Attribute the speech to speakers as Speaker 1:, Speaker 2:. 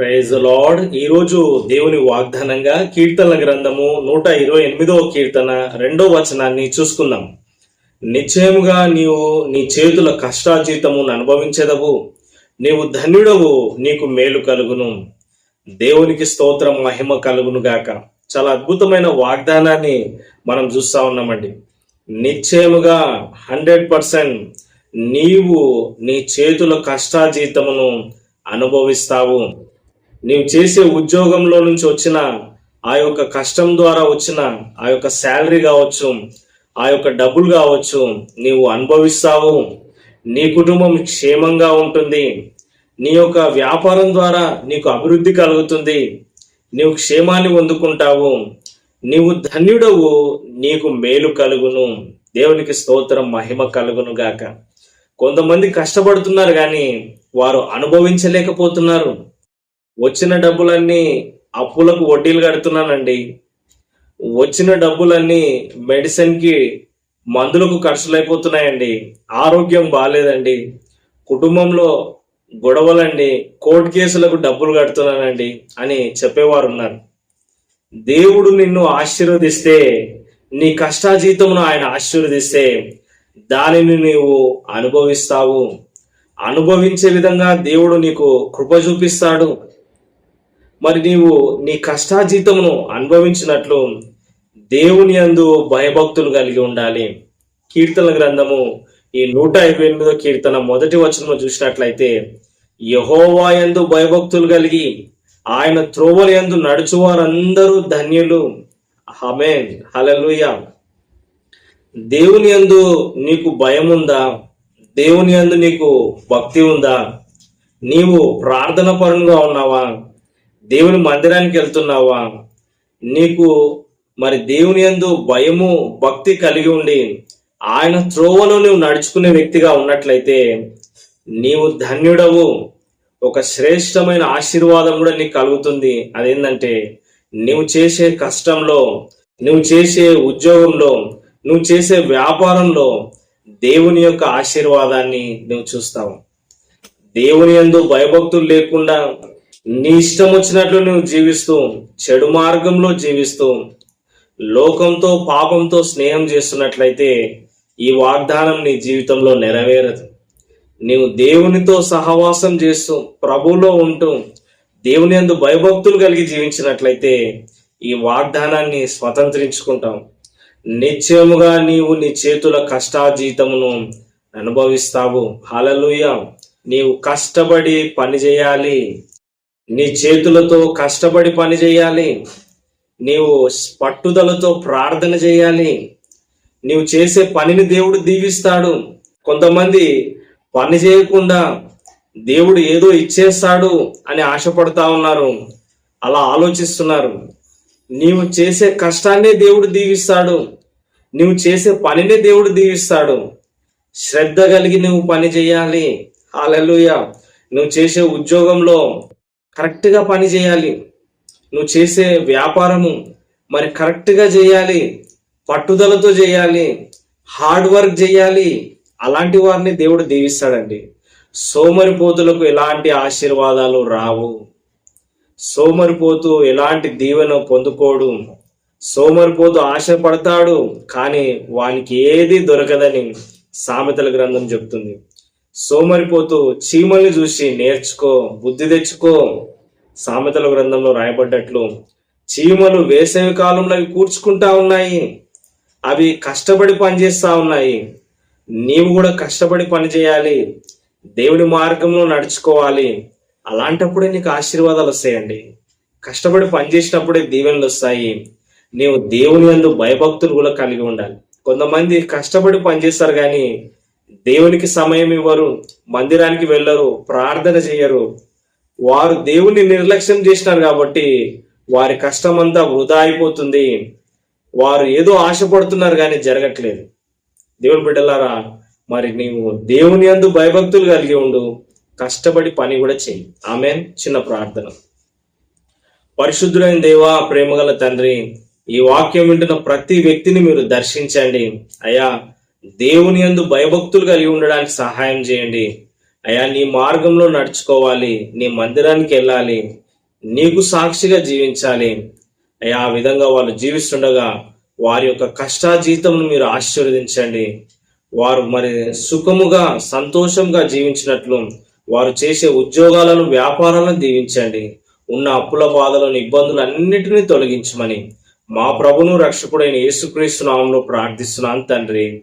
Speaker 1: Praise lord ఈరోజు దేవుని వాగ్దానంగా కీర్తన గ్రంథము నూట ఇరవై ఎనిమిదవ కీర్తన రెండో వచనాన్ని చూసుకుందాం. నిశ్చయముగా నీవు నీ చేతుల కష్టాజీతమును అనుభవించదవు. నీవు ధన్యుడవు నీకు మేలు కలుగును. దేవునికి స్తోత్రం మహిమ కలుగును గాక. చాలా అద్భుతమైన వాగ్దానాన్ని మనం చూస్తా ఉన్నామండి. నిశ్చయముగా హండ్రెడ్ పర్సెంట్ నీవు నీ చేతుల కష్టాజీతమును అనుభవిస్తావు. నీవు చేసే ఉద్యోగంలో నుంచి వచ్చిన ఆ యొక్క కష్టం ద్వారా వచ్చిన ఆ యొక్క శాలరీ కావచ్చు ఆ యొక్క డబ్బులు కావచ్చు నీవు అనుభవిస్తావు. నీ కుటుంబం క్షేమంగా ఉంటుంది. నీ యొక్క వ్యాపారం ద్వారా నీకు అభివృద్ధి కలుగుతుంది. నీవు క్షేమాన్ని పొందుకుంటావు. నీవు ధన్యుడవు నీకు మేలు కలుగును. దేవునికి స్తోత్రం మహిమ కలుగును గాక. కొంతమంది కష్టపడుతున్నారు కానీ వారు అనుభవించలేకపోతున్నారు. వచ్చిన డబ్బులన్నీ అప్పులకు వడ్డీలు కడుతున్నానండి. వచ్చిన డబ్బులన్నీ మెడిసిన్కి మందులకు ఖర్చులైపోతున్నాయండి. ఆరోగ్యం బాగాలేదండి కుటుంబంలో గొడవలండి. కోర్టు కేసులకు డబ్బులు కడుతున్నానండి అని చెప్పేవారు ఉన్నారు దేవుడు నిన్ను ఆశీర్వదిస్తే నీ కష్టాజీతమును ఆయన ఆశీర్వదిస్తే దానిని నీవు అనుభవిస్తావు. అనుభవించే విధంగా దేవుడు నీకు కృప చూపిస్తాడు. మరి నీవు నీ కష్టాజీతమును అనుభవించినట్లు దేవుని యందు భయభక్తులు కలిగి ఉండాలి. కీర్తన గ్రంథము ఈ నూట ఇరవై ఎనిమిదో కీర్తన మొదటి వచనము చూసినట్లయితే యహోవా యందు భయభక్తులు కలిగి ఆయన త్రోవల యందు నడుచువారందరూ ధన్యులు. హమేన్ హలలుయ దేవుని యందు నీకు భయం ఉందా దేవుని యందు నీకు భక్తి ఉందా? నీవు ప్రార్థన పరునుగా ఉన్నావా? దేవుని మందిరానికి వెళ్తున్నావా? నీకు మరి దేవుని యందు భయము భక్తి కలిగి ఉండి ఆయన త్రోవలో నువ్వు నడుచుకునే వ్యక్తిగా ఉన్నట్లయితే నీవు ధన్యుడవు. ఒక శ్రేష్టమైన ఆశీర్వాదం కూడా నీకు కలుగుతుంది. అదేంటంటే నువ్వు చేసే కష్టంలో నువ్వు చేసే ఉద్యోగంలో నువ్వు చేసే వ్యాపారంలో దేవుని యొక్క ఆశీర్వాదాన్ని నువ్వు చూస్తావు. దేవుని యందు భయభక్తులు లేకుండా నీ ఇష్టం వచ్చినట్లు నువ్వు జీవిస్తూ చెడు మార్గంలో జీవిస్తూ లోకంతో పాపంతో స్నేహం చేస్తున్నట్లయితే ఈ వాగ్దానం నీ జీవితంలో నెరవేరదు. నీవు దేవునితో సహవాసం చేస్తూ ప్రభువులో ఉంటూ దేవుని అందు భయభక్తులు కలిగి జీవించినట్లయితే ఈ వాగ్దానాన్ని స్వతంత్రించుకుంటాం. నిశ్చయముగా నీవు నీ చేతుల కష్టాజీతమును అనుభవిస్తావు. హలలుయ నీవు కష్టపడి పని చేయాలి. నీ చేతులతో కష్టపడి పని చేయాలి. నీవు పట్టుదలతో ప్రార్థన చేయాలి. నీవు చేసే పనిని దేవుడు దీవిస్తాడు. కొంతమంది పని చేయకుండా దేవుడు ఏదో ఇచ్చేస్తాడు అని ఆశపడతా ఉన్నారు. అలా ఆలోచిస్తున్నారు. నీవు చేసే కష్టాన్నే దేవుడు దీవిస్తాడు. నువ్వు చేసే పనినే దేవుడు దీవిస్తాడు. శ్రద్ధ కలిగి నువ్వు పని చేయాలి. హాలెలుయ నువ్వు చేసే ఉద్యోగంలో కరెక్ట్గా పని చేయాలి. నువ్వు చేసే వ్యాపారము మరి కరెక్ట్గా చేయాలి. పట్టుదలతో చేయాలి. హార్డ్ వర్క్ చేయాలి. అలాంటి వారిని దేవుడు దీవిస్తాడండి. సోమరిపోతులకు ఎలాంటి ఆశీర్వాదాలు రావు. సోమరిపోతూ ఎలాంటి దీవెన పొందుకోడు. సోమరిపోతూ ఆశపడతాడు కానీ వానికి ఏది దొరకదని సామెతల గ్రంథం చెప్తుంది. సోమరిపోతూ చీమల్ని చూసి నేర్చుకో బుద్ధి తెచ్చుకో సామెతల గ్రంథంలో రాయబడ్డట్లు. చీమలు వేసవి కాలంలో అవి కూర్చుకుంటా ఉన్నాయి. అవి కష్టపడి పనిచేస్తా ఉన్నాయి. నీవు కూడా కష్టపడి పనిచేయాలి. దేవుడి దేవుని మార్గంలో నడుచుకోవాలి. అలాంటప్పుడే నీకు ఆశీర్వాదాలు వస్తాయండి. కష్టపడి పనిచేసినప్పుడే దీవెనలు వస్తాయి. నీవు దేవుని యందు భయభక్తులు కూడా కలిగి ఉండాలి. కొంతమంది కష్టపడి పనిచేస్తారు కానీ దేవునికి సమయం ఇవ్వరు మందిరానికి వెళ్ళరు ప్రార్థన చేయరు. వారు దేవుని నిర్లక్ష్యం చేసినారు కాబట్టి వారి కష్టం అంతా వృధా అయిపోతుంది. వారు ఏదో ఆశపడుతున్నారు కానీ జరగట్లేదు. దేవుని బిడ్డలారా మరి నీవు దేవుని అందు భయభక్తులు కలిగి ఉండు కష్టపడి పని కూడా చేయి. ఆమె చిన్న ప్రార్థన. పరిశుద్ధులైన దేవా ప్రేమగల తండ్రి ఈ వాక్యం వింటున్న ప్రతి వ్యక్తిని మీరు దర్శించండి. అయ్యా దేవుని యందు భయభక్తులు కలిగి ఉండడానికి సహాయం చేయండి. అయ్యా నీ మార్గంలో నడుచుకోవాలి. నీ మందిరానికి వెళ్ళాలి. నీకు సాక్షిగా జీవించాలి. అయ్యా ఆ విధంగా వాళ్ళు జీవిస్తుండగా వారి యొక్క కష్టాజీతంను మీరు ఆశీర్వదించండి. వారు మరి సుఖముగా సంతోషంగా జీవించినట్లు వారు చేసే ఉద్యోగాలను వ్యాపారాలను దీవించండి. ఉన్న అప్పుల బాధలను ఇబ్బందులు అన్నిటినీ తొలగించమని మా ప్రభును రక్షకుడైన యేసుక్రీస్తు నామంలో ప్రార్థిస్తున్నాను తండ్రి.